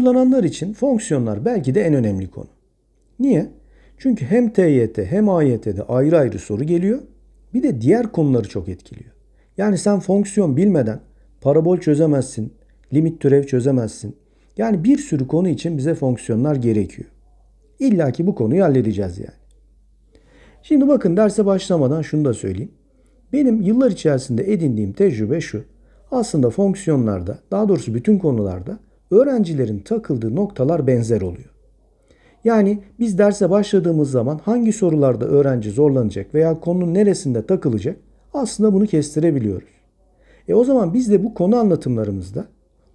Kullananlar için fonksiyonlar belki de en önemli konu. Niye? Çünkü hem TYT hem AYT'de ayrı ayrı soru geliyor. Bir de diğer konuları çok etkiliyor. Yani sen fonksiyon bilmeden parabol çözemezsin, limit türev çözemezsin. Yani bir sürü konu için bize fonksiyonlar gerekiyor. İlla ki bu konuyu halledeceğiz yani. Şimdi bakın derse başlamadan şunu da söyleyeyim. Benim yıllar içerisinde edindiğim tecrübe şu. Aslında fonksiyonlarda, daha doğrusu bütün konularda öğrencilerin takıldığı noktalar benzer oluyor. Yani biz derse başladığımız zaman hangi sorularda öğrenci zorlanacak veya konunun neresinde takılacak aslında bunu kestirebiliyoruz. E o zaman biz de bu konu anlatımlarımızda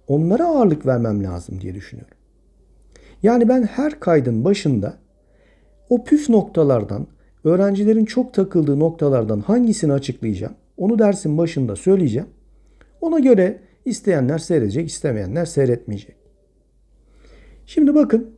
onlara ağırlık vermem lazım diye düşünüyorum. Yani ben her kaydın başında o püf noktalardan, öğrencilerin çok takıldığı noktalardan hangisini açıklayacağım, onu dersin başında söyleyeceğim. Ona göre isteyenler seyredecek, istemeyenler seyretmeyecek. Şimdi bakın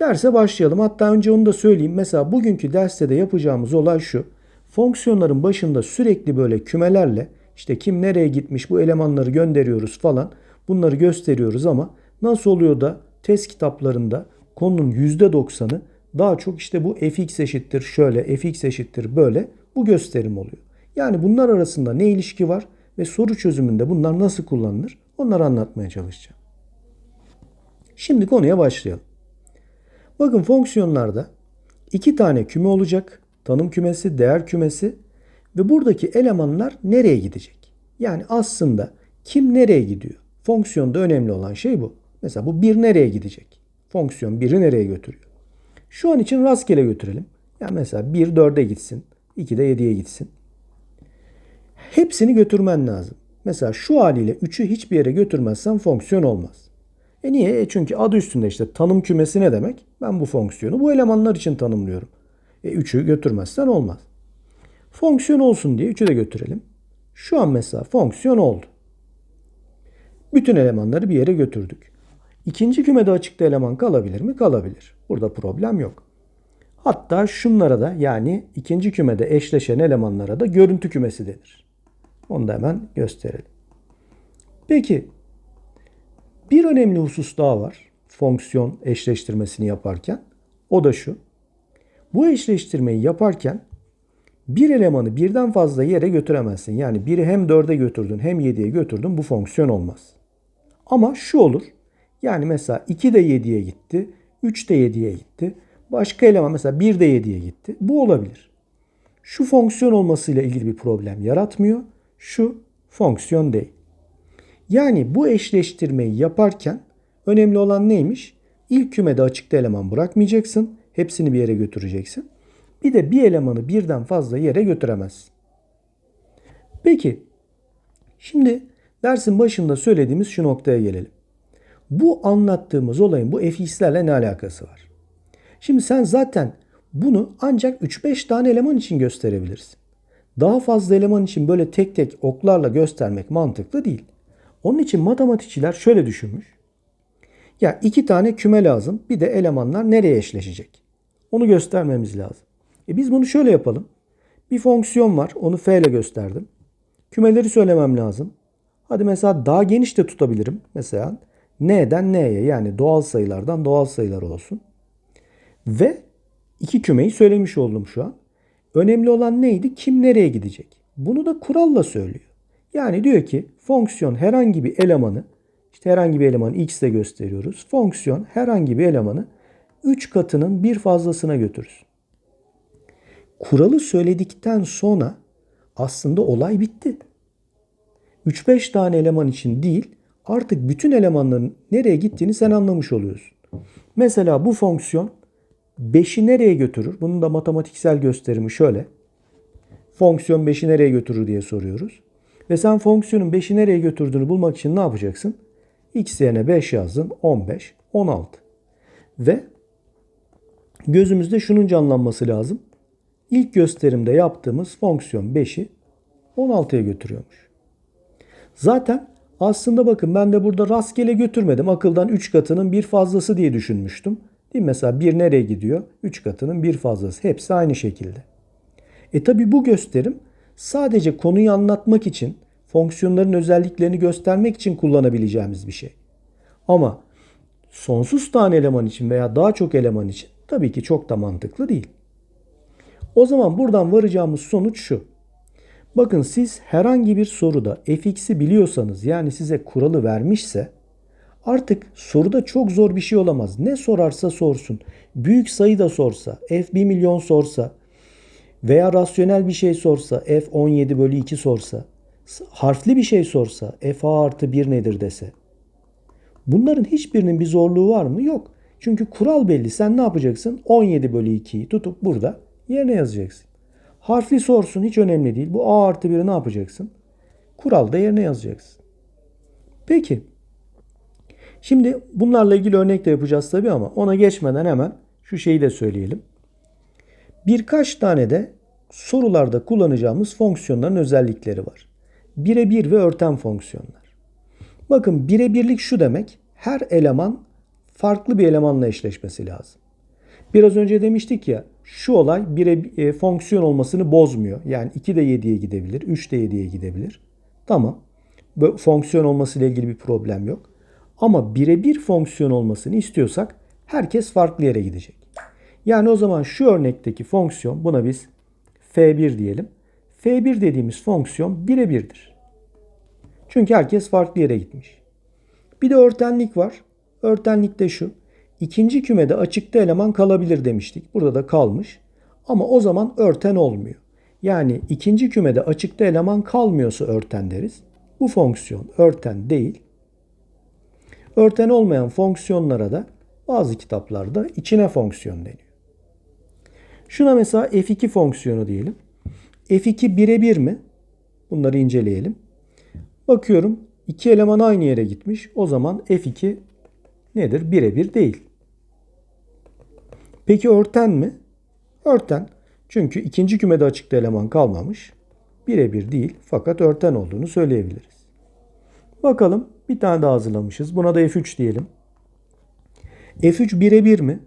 derse başlayalım. Hatta önce onu da söyleyeyim. Mesela bugünkü derste de yapacağımız olay şu. Fonksiyonların başında sürekli böyle kümelerle işte kim nereye gitmiş bu elemanları gönderiyoruz falan bunları gösteriyoruz ama nasıl oluyor da test kitaplarında konunun %90'ı daha çok işte bu fx eşittir şöyle, fx eşittir böyle bu gösterim oluyor. Yani bunlar arasında ne ilişki var ve soru çözümünde bunlar nasıl kullanılır onları anlatmaya çalışacağım. Şimdi konuya başlayalım. Bakın fonksiyonlarda iki tane küme olacak. Tanım kümesi, değer kümesi ve buradaki elemanlar nereye gidecek? Yani aslında kim nereye gidiyor? Fonksiyonda önemli olan şey bu. Mesela bu bir nereye gidecek? Fonksiyon biri nereye götürüyor? Şu an için rastgele götürelim. Yani mesela 1 4'e gitsin, 2 de 7'ye gitsin. Hepsini götürmen lazım. Mesela şu haliyle 3'ü hiçbir yere götürmezsen fonksiyon olmaz. E niye? E çünkü adı üstünde işte tanım kümesi ne demek? Ben bu fonksiyonu bu elemanlar için tanımlıyorum. E 3'ü götürmezsen olmaz. Fonksiyon olsun diye 3'ü de götürelim. Şu an mesela fonksiyon oldu. Bütün elemanları bir yere götürdük. İkinci kümede açıkta eleman kalabilir mi? Kalabilir. Burada problem yok. Hatta şunlara da yani ikinci kümede eşleşen elemanlara da görüntü kümesi denir. Onu da hemen gösterelim. Peki bir önemli husus daha var fonksiyon eşleştirmesini yaparken. O da şu. Bu eşleştirmeyi yaparken bir elemanı birden fazla yere götüremezsin. Yani biri hem 4'e götürdün hem 7'ye götürdün bu fonksiyon olmaz. Ama şu olur. Yani mesela 2 de 7'ye gitti, 3 de 7'ye gitti. Başka eleman mesela 1 de 7'ye gitti. Bu olabilir. Şu fonksiyon olmasıyla ilgili bir problem yaratmıyor. Şu fonksiyon değil. Yani bu eşleştirmeyi yaparken önemli olan neymiş? İlk kümede açıkta eleman bırakmayacaksın. Hepsini bir yere götüreceksin. Bir de bir elemanı birden fazla yere götüremezsin. Peki şimdi dersin başında söylediğimiz şu noktaya gelelim. Bu anlattığımız olayın bu fx'lerle ne alakası var? Şimdi sen zaten bunu ancak 3-5 tane eleman için gösterebilirsin. Daha fazla eleman için böyle tek tek oklarla göstermek mantıklı değil. Onun için matematikçiler şöyle düşünmüş. Ya iki tane küme lazım. Bir de elemanlar nereye eşleşecek? Onu göstermemiz lazım. E biz bunu şöyle yapalım. Bir fonksiyon var. Onu f ile gösterdim. Kümeleri söylemem lazım. Hadi mesela daha geniş de tutabilirim. Mesela n'den n'ye yani doğal sayılardan doğal sayılar olsun. Ve iki kümeyi söylemiş oldum şu an. Önemli olan neydi? Kim nereye gidecek? Bunu da kuralla söylüyor. Yani diyor ki fonksiyon herhangi bir elemanı işte herhangi bir elemanı x ile gösteriyoruz. Fonksiyon herhangi bir elemanı 3 katının bir fazlasına götürür. Kuralı söyledikten sonra aslında olay bitti. 3-5 tane eleman için değil artık bütün elemanların nereye gittiğini sen anlamış oluyorsun. Mesela bu fonksiyon 5'i nereye götürür? Bunun da matematiksel gösterimi şöyle. Fonksiyon 5'i nereye götürür diye soruyoruz. Ve sen fonksiyonun 5'i nereye götürdüğünü bulmak için ne yapacaksın? x yerine 5 yazdın. 15, 16. Ve gözümüzde şunun canlanması lazım. İlk gösterimde yaptığımız fonksiyon 5'i 16'ya götürüyormuş. Zaten aslında bakın ben de burada rastgele götürmedim. Akıldan 3 katının bir fazlası diye düşünmüştüm. Değil mi? Mesela 1 nereye gidiyor? 3 katının bir fazlası. Hepsi aynı şekilde. E tabi bu gösterim sadece konuyu anlatmak için, fonksiyonların özelliklerini göstermek için kullanabileceğimiz bir şey. Ama sonsuz tane eleman için veya daha çok eleman için tabii ki çok da mantıklı değil. O zaman buradan varacağımız sonuç şu. Bakın siz herhangi bir soruda fx'i biliyorsanız yani size kuralı vermişse artık soruda çok zor bir şey olamaz. Ne sorarsa sorsun. Büyük sayı da sorsa, f 1 milyon sorsa veya rasyonel bir şey sorsa, f 17 bölü 2 sorsa, harfli bir şey sorsa, f a artı 1 nedir dese. Bunların hiçbirinin bir zorluğu var mı? Yok. Çünkü kural belli. Sen ne yapacaksın? 17 bölü 2'yi tutup burada yerine yazacaksın. Harfli sorsun hiç önemli değil. Bu a artı 1'i ne yapacaksın? Kuralda yerine yazacaksın. Peki. Şimdi bunlarla ilgili örnek de yapacağız tabii ama ona geçmeden hemen şu şeyi de söyleyelim. Birkaç tane de sorularda kullanacağımız fonksiyonların özellikleri var. Birebir ve örten fonksiyonlar. Bakın birebirlik şu demek. Her eleman farklı bir elemanla eşleşmesi lazım. Biraz önce demiştik ya şu olay bire e, fonksiyon olmasını bozmuyor. Yani 2 de 7'ye gidebilir, 3 de 7'ye gidebilir. Tamam. Bu fonksiyon olmasıyla ilgili bir problem yok. Ama birebir fonksiyon olmasını istiyorsak herkes farklı yere gidecek. Yani o zaman şu örnekteki fonksiyon buna biz f1 diyelim. f1 dediğimiz fonksiyon birebirdir. Çünkü herkes farklı yere gitmiş. Bir de örtenlik var. Örtenlik de şu. İkinci kümede açıkta eleman kalabilir demiştik. Burada da kalmış. Ama o zaman örten olmuyor. Yani ikinci kümede açıkta eleman kalmıyorsa örten deriz. Bu fonksiyon örten değil. Örten olmayan fonksiyonlara da bazı kitaplarda içine fonksiyon deniyor. Şuna mesela f2 fonksiyonu diyelim. f2 birebir mi? Bunları inceleyelim. Bakıyorum iki eleman aynı yere gitmiş. O zaman f2 nedir? Birebir değil. Peki örten mi? Örten. Çünkü ikinci kümede açıkta eleman kalmamış. Birebir değil fakat örten olduğunu söyleyebiliriz. Bakalım bir tane daha hazırlamışız. Buna da F3 diyelim. F3 birebir mi?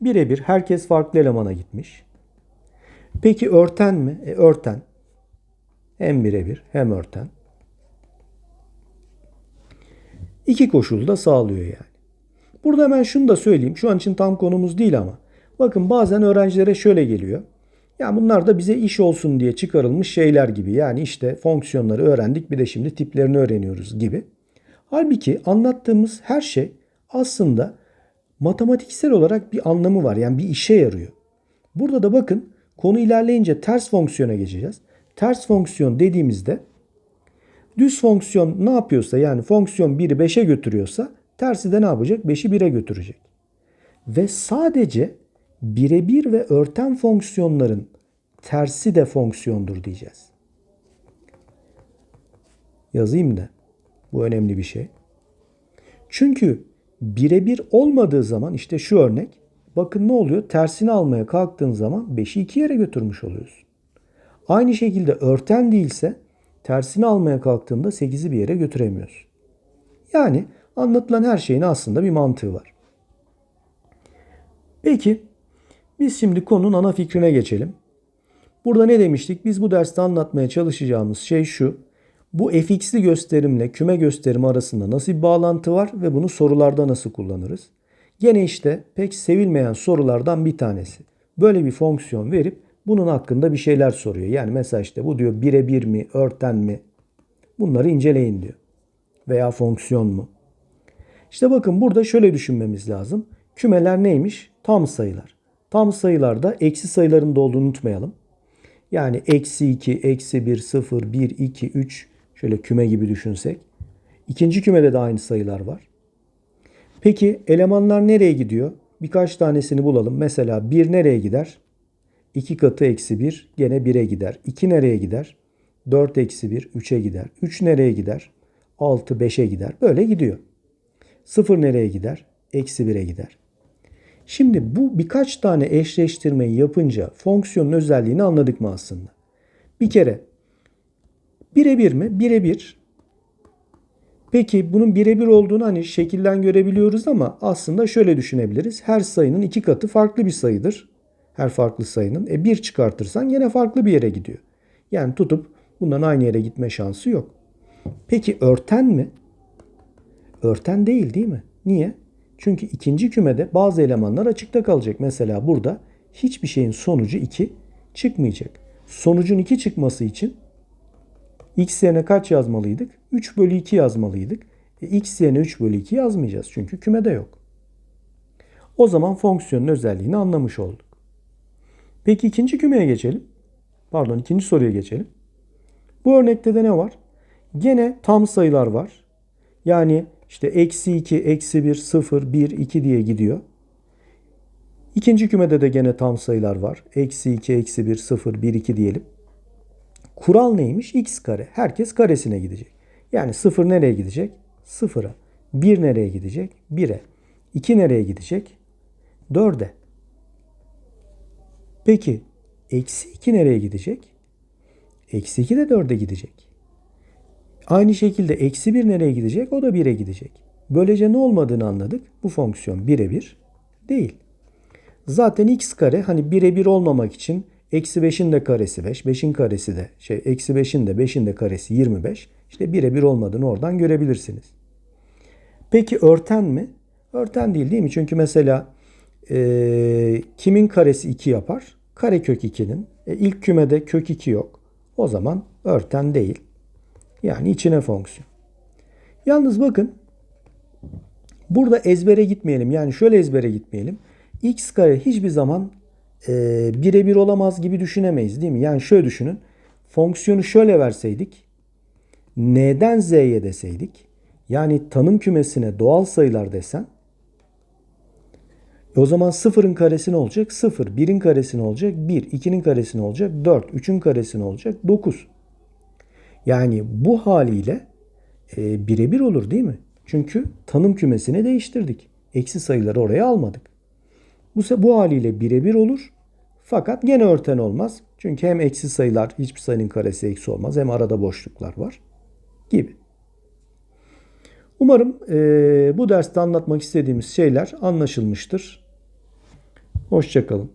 Birebir. Herkes farklı elemana gitmiş. Peki örten mi? E, örten. Hem birebir hem örten. İki koşulu da sağlıyor yani. Burada hemen şunu da söyleyeyim. Şu an için tam konumuz değil ama. Bakın bazen öğrencilere şöyle geliyor. Ya bunlar da bize iş olsun diye çıkarılmış şeyler gibi. Yani işte fonksiyonları öğrendik bir de şimdi tiplerini öğreniyoruz gibi. Halbuki anlattığımız her şey aslında matematiksel olarak bir anlamı var. Yani bir işe yarıyor. Burada da bakın konu ilerleyince ters fonksiyona geçeceğiz. Ters fonksiyon dediğimizde düz fonksiyon ne yapıyorsa yani fonksiyon 1'i 5'e götürüyorsa tersi de ne yapacak? 5'i 1'e götürecek. Ve sadece birebir ve örten fonksiyonların tersi de fonksiyondur diyeceğiz. Yazayım da. Bu önemli bir şey. Çünkü birebir olmadığı zaman işte şu örnek bakın ne oluyor? Tersini almaya kalktığın zaman 5'i 2 yere götürmüş oluyorsun. Aynı şekilde örten değilse tersini almaya kalktığında 8'i bir yere götüremiyorsun. Yani anlatılan her şeyin aslında bir mantığı var. Peki biz şimdi konunun ana fikrine geçelim. Burada ne demiştik? Biz bu derste anlatmaya çalışacağımız şey şu. Bu fx'li gösterimle küme gösterimi arasında nasıl bir bağlantı var ve bunu sorularda nasıl kullanırız? Gene işte pek sevilmeyen sorulardan bir tanesi. Böyle bir fonksiyon verip bunun hakkında bir şeyler soruyor. Yani mesela işte bu diyor birebir mi, örten mi? Bunları inceleyin diyor. Veya fonksiyon mu? İşte bakın burada şöyle düşünmemiz lazım. Kümeler neymiş? Tam sayılar. Tam sayılarda eksi sayıların da olduğunu unutmayalım. Yani eksi 2, eksi 1, 0, 1, 2, 3 şöyle küme gibi düşünsek. İkinci kümede de aynı sayılar var. Peki elemanlar nereye gidiyor? Birkaç tanesini bulalım. Mesela 1 nereye gider? 2 katı eksi 1 gene 1'e gider. 2 nereye gider? 4 eksi 1 3'e gider. 3 nereye gider? 6 5'e gider. Böyle gidiyor. 0 nereye gider? Eksi 1'e gider. Şimdi bu birkaç tane eşleştirmeyi yapınca fonksiyonun özelliğini anladık mı aslında? Bir kere birebir mi? Birebir. Peki bunun birebir olduğunu hani şekilden görebiliyoruz ama aslında şöyle düşünebiliriz. Her sayının iki katı farklı bir sayıdır. Her farklı sayının. E bir çıkartırsan yine farklı bir yere gidiyor. Yani tutup bundan aynı yere gitme şansı yok. Peki örten mi? Örten değil değil mi? Niye? Çünkü ikinci kümede bazı elemanlar açıkta kalacak. Mesela burada hiçbir şeyin sonucu 2 çıkmayacak. Sonucun 2 çıkması için x yerine kaç yazmalıydık? 3 bölü 2 yazmalıydık. E, x yerine 3 bölü 2 yazmayacağız çünkü kümede yok. O zaman fonksiyonun özelliğini anlamış olduk. Peki ikinci kümeye geçelim. Pardon ikinci soruya geçelim. Bu örnekte de ne var? Gene tam sayılar var. Yani işte eksi 2, eksi 1, 0, 1, 2 diye gidiyor. İkinci kümede de gene tam sayılar var. Eksi 2, eksi 1, 0, 1, 2 diyelim. Kural neymiş? x kare. Herkes karesine gidecek. Yani 0 nereye gidecek? 0'a. 1 nereye gidecek? 1'e. 2 nereye gidecek? 4'e. Peki eksi 2 nereye gidecek? Eksi 2 de 4'e gidecek. Aynı şekilde eksi 1 nereye gidecek? O da 1'e gidecek. Böylece ne olmadığını anladık. Bu fonksiyon birebir değil. Zaten x kare hani birebir olmamak için eksi 5'in de karesi 5, 5'in karesi de şey eksi 5'in de 5'in de karesi 25. İşte birebir olmadığını oradan görebilirsiniz. Peki örten mi? Örten değil değil mi? Çünkü mesela e, kimin karesi 2 yapar? Karekök 2'nin. E, ilk kümede kök 2 yok. O zaman örten değil. Yani içine fonksiyon. Yalnız bakın burada ezbere gitmeyelim. Yani şöyle ezbere gitmeyelim. x kare hiçbir zaman e, birebir olamaz gibi düşünemeyiz değil mi? Yani şöyle düşünün. Fonksiyonu şöyle verseydik. N'den Z'ye deseydik. Yani tanım kümesine doğal sayılar desen. E o zaman sıfırın karesi ne olacak? 0. 1'in karesi ne olacak? 1. 2'nin karesi ne olacak? 4. 3'ün karesi ne olacak? 9. Yani bu haliyle e, birebir olur değil mi? Çünkü tanım kümesini değiştirdik. Eksi sayıları oraya almadık. Bu, bu haliyle birebir olur. Fakat gene örten olmaz. Çünkü hem eksi sayılar hiçbir sayının karesi eksi olmaz. Hem arada boşluklar var. Gibi. Umarım e, bu derste anlatmak istediğimiz şeyler anlaşılmıştır. Hoşçakalın.